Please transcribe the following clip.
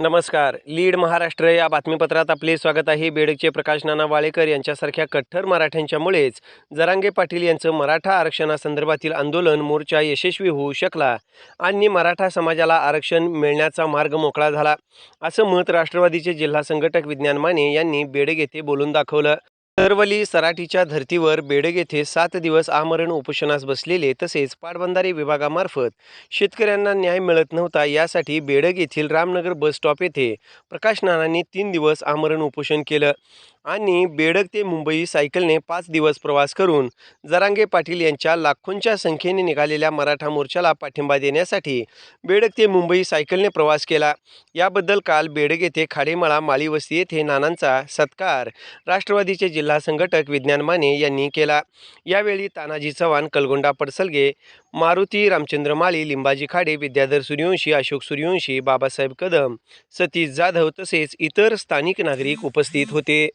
नमस्कार. लीड महाराष्ट्र या बातमीपत्रात आपले स्वागत आहे. बेडकचे प्रकाश नाना वाळेकर यांच्यासारख्या कट्टर मराठ्यांच्यामुळेच जरांगे पाटील यांचं मराठा आरक्षणासंदर्भातील आंदोलन मोर्चा यशस्वी होऊ शकला. आणि मराठा समाजाला आरक्षण मिळण्याचा मार्ग मोकळा झाला. असं मत राष्ट्रवादीचे जिल्हा संघटक विज्ञान माने यांनी बेडग येथे बोलून दाखवलं. तरवली सराटीच्या धर्तीवर बेडग येथे सात दिवस आमरण उपोषणास बसलेले तसेच पाटबंधारे विभागामार्फत शेतकऱ्यांना न्याय मिळत नव्हता यासाठी बेडग येथील रामनगर बस स्टॉप येथे प्रकाश नानांनी तीन दिवस आमरण उपोषण केलं आणि बेडग ते मुंबई सायकलने पाच दिवस प्रवास करून जरांगे पाटील यांच्या लाखोंच्या संख्येने निघालेल्या मराठा मोर्चाला पाठिंबा देण्यासाठी बेडग ते मुंबई सायकलने प्रवास केला. याबद्दल काल बेडग येथे खाडेमळा माळीवस्ती येथे नानांचा सत्कार. राष्ट्रवादीचे जिल्हा जिल्हा संघटक विज्ञान माने यांनी केला. यावेळी तानाजी चव्हाण कलगोंडा पडसलगे मारुती रामचंद्र माळी लिंबाजी खाडे विद्याधर सूर्यवंशी अशोक सूर्यवंशी बाबासाहेब कदम सतीश जाधव तसेच इतर स्थानिक नागरिक उपस्थित होते.